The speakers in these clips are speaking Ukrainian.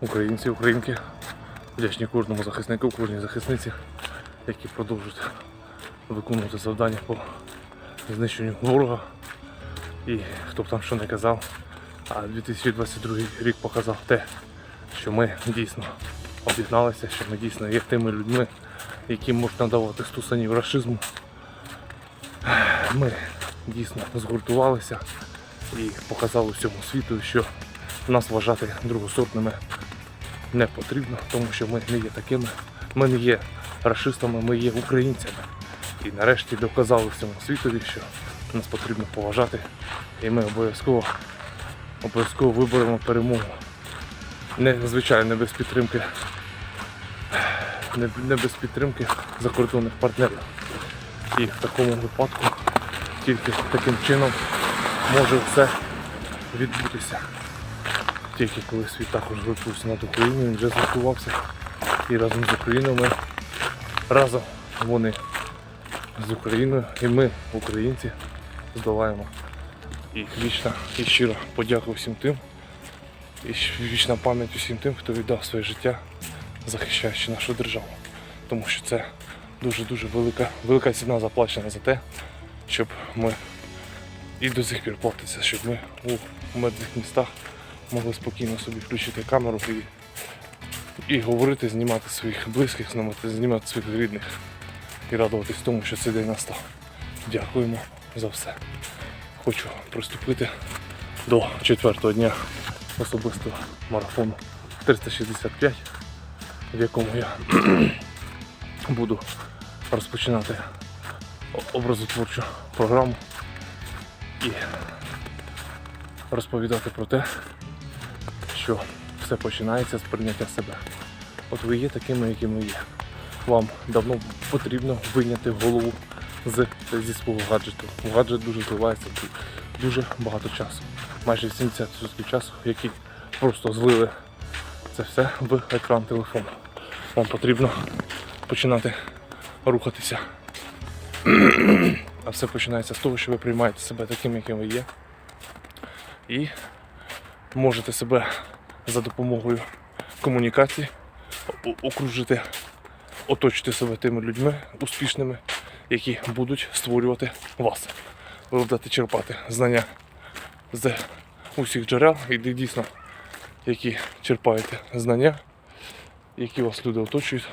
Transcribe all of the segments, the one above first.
українці, українки. Вдячні кожному захиснику, кожній захисниці, які продовжують виконувати завдання по знищенню ворога. І хто б там що не казав, а 2022 рік показав те, що ми дійсно об'єдналися, що ми дійсно є тими людьми, які можуть надавати стусанів рашизму. Ми дійсно згуртувалися і показали всьому світу, що нас вважати другосортними не потрібно, тому що ми не є такими. Ми не є расистами, ми є українцями. І нарешті доказали всьому світові, що нас потрібно поважати. І ми обов'язково обов'язково виборемо перемогу. Не, звичайно, без підтримки. Не, не без підтримки закордонних партнерів. І в такому випадку тільки таким чином може все відбутися. Тільки коли світ також згуртувався над Україною, він вже згуртувався. І разом з Україною ми разом вони з Україною і ми, українці, здолаємо. І вічна і щира подяка всім тим, і вічна пам'ять усім тим, хто віддав своє життя, захищаючи нашу державу. Тому що це дуже-дуже велика, велика ціна заплачена за те, щоб ми і до сих пір платиться, щоб ми у мирних містах могли спокійно собі включити камеру і, і говорити, знімати своїх близьких, знімати, своїх рідних і радуватись тому, що цей день настав. Дякуємо за все. Хочу приступити до четвертого дня особистого марафону 365, в якому я буду розпочинати образотворчу програму і розповідати про те, що все починається з прийняття себе. От ви є такими, якими є. Вам давно потрібно вийняти голову з, зі свого гаджету. Гаджет дуже зливається дуже багато часу. Майже 80% часу, який просто злили це все в екран телефону. Вам потрібно починати рухатися. А все починається з того, що ви приймаєте себе таким, яким ви є. І можете себе за допомогою комунікації окружити, оточити себе тими людьми успішними, які будуть створювати вас. Ви будете черпати знання з усіх джерел, і дійсно, які черпаєте знання, які вас люди оточують,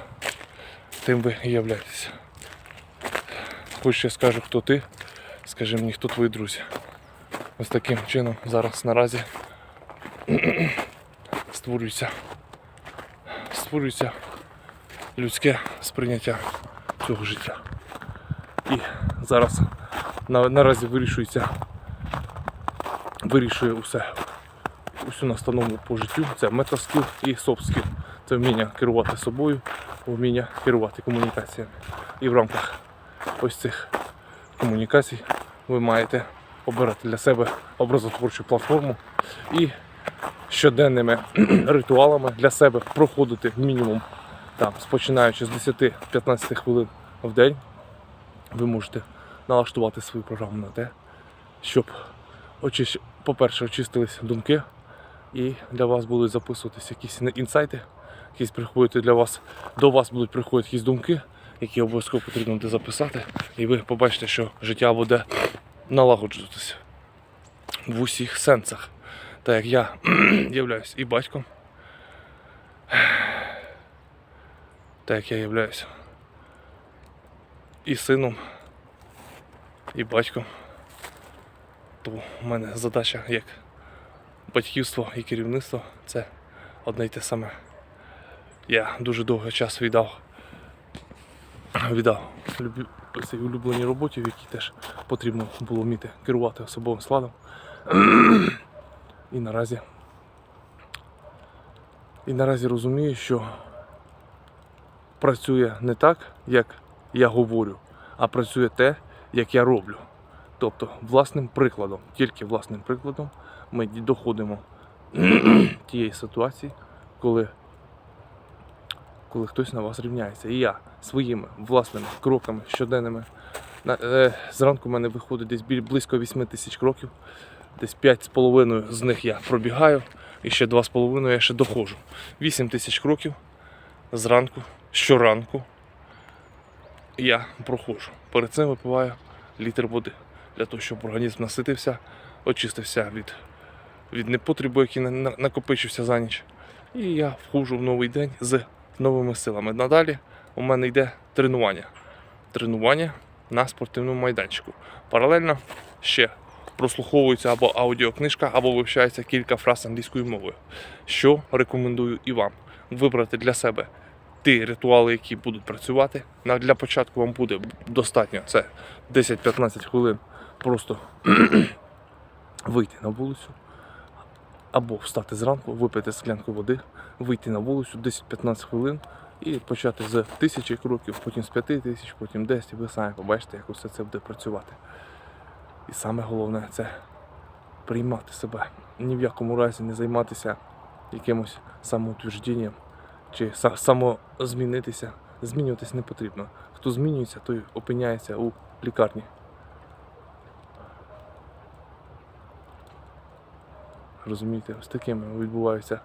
тим ви і являєтеся. Хоч я скажу, хто ти, скажи мені, хто твої друзі. Ось таким чином зараз наразі створюється, створюється людське сприйняття цього життя. І зараз на, наразі вирішується, вирішує усе, усю настанову по життю. Це метаскіл і софтскіл. Це вміння керувати собою, вміння керувати комунікаціями. І в рамках ось цих комунікацій ви маєте обирати для себе образотворчу платформу і щоденними ритуалами для себе проходити мінімум там, починаючи з 10-15 хвилин в день, ви можете налаштувати свою програму на те, щоб, по-перше, очистились думки, і для вас будуть записуватися якісь інсайти, якісь приходити для вас, до вас будуть приходити якісь думки, які обов'язково потрібно буде записати, і ви побачите, що життя буде налагоджуватися в усіх сенсах. Так як я являюсь і батьком, так як я являюсь і сином, і батьком, то в мене задача як батьківство і керівництво це одне й те саме. Я дуже довго час віддав віддав цій улюбленій роботі, в якій теж потрібно було вміти керувати особовим складом. І наразі, і наразі розумію, що працює не так, як я говорю, а працює те, як я роблю. Тобто власним прикладом, тільки власним прикладом ми доходимо тієї ситуації, коли, коли хтось на вас рівняється. І я своїми власними кроками щоденними. Е, зранку в мене виходить десь близько 8 тисяч кроків. Десь 5,5 з них я пробігаю, і ще 2,5 я ще доходжу. 8 тисяч кроків зранку, щоранку я проходжу. Перед цим випиваю літр води для того, щоб організм наситився, очистився від, від непотребу, який на- на- накопичився за ніч. І я входжу в новий день з новими силами. Надалі у мене йде тренування. Тренування на спортивному майданчику. Паралельно ще прослуховується або аудіокнижка, або вивчається кілька фраз англійською мовою. Що рекомендую і вам вибрати для себе ті ритуали, які будуть працювати. Для початку вам буде достатньо це 10-15 хвилин просто вийти на вулицю, або встати зранку, випити склянку води, вийти на вулицю 10-15 хвилин і почати з тисячі кроків, потім з п'яти тисяч, потім 10, і ви самі побачите, як усе це буде працювати. І саме головне це приймати себе. Ні в якому разі не займатися якимось самоутвердженням чи самозмінитися. Змінюватись не потрібно. Хто змінюється, той опиняється у лікарні. Розумієте, ось такими відбуваються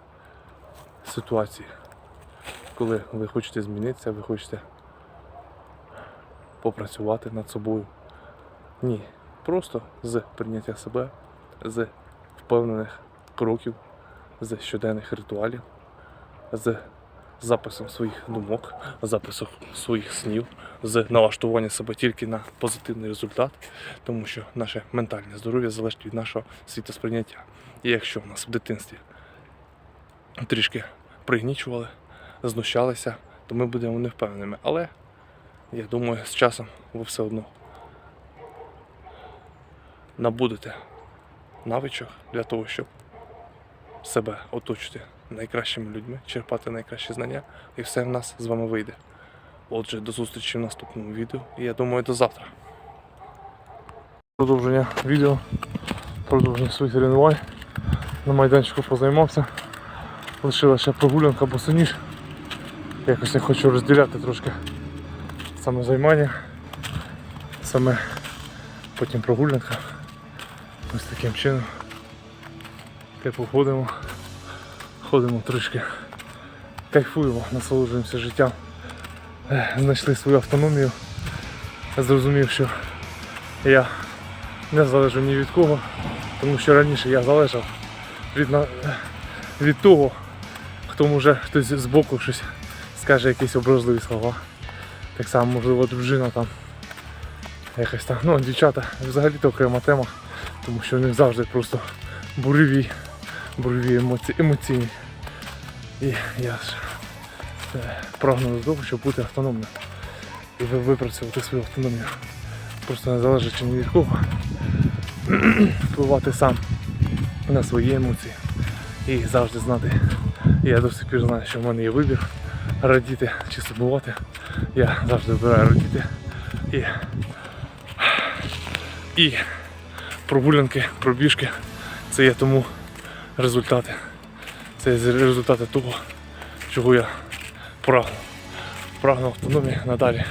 ситуації, коли ви хочете змінитися, ви хочете попрацювати над собою. Ні, просто з прийняття себе, з впевнених кроків, з щоденних ритуалів, з записом своїх думок, записом своїх снів, з налаштування себе тільки на позитивний результат, тому що наше ментальне здоров'я залежить від нашого світосприйняття. І якщо в нас в дитинстві трішки пригнічували, знущалися, то ми будемо невпевненими. Але я думаю, з часом ви все одно набудете навичок для того, щоб себе оточити найкращими людьми, черпати найкращі знання, і все в нас з вами вийде. Отже, до зустрічі в наступному відео. І я думаю, до завтра. Продовження відео, продовження своїх тренувань. На майданчику позаймався. Лишила ще прогулянка босоніж. Якось я хочу розділяти трошки саме займання, саме потім прогулянка. Ось таким чином. Типу ходимо, ходимо трішки, кайфуємо, насолоджуємося життям. Знайшли свою автономію. Зрозумів, що я не залежу ні від кого, тому що раніше я залежав від, від того, хто може хтось з боку щось скаже якісь образливі слова. Так само, можливо, дружина там. Якось там. Ну, дівчата взагалі то окрема тема, тому що в них завжди просто буреві, буреві емоції, емоційні. І я ж е, прагну до того, щоб бути автономним. І випрацювати свою автономію. Просто не залежачи ні від кого. Впливати сам на свої емоції. І завжди знати. Я до сих пір знаю, що в мене є вибір радіти чи сумувати. Я завжди вибираю радіти. І, і прогулянки, пробіжки це є тому результати. Це є результати того, чого я прагну. Прагну автономії надалі.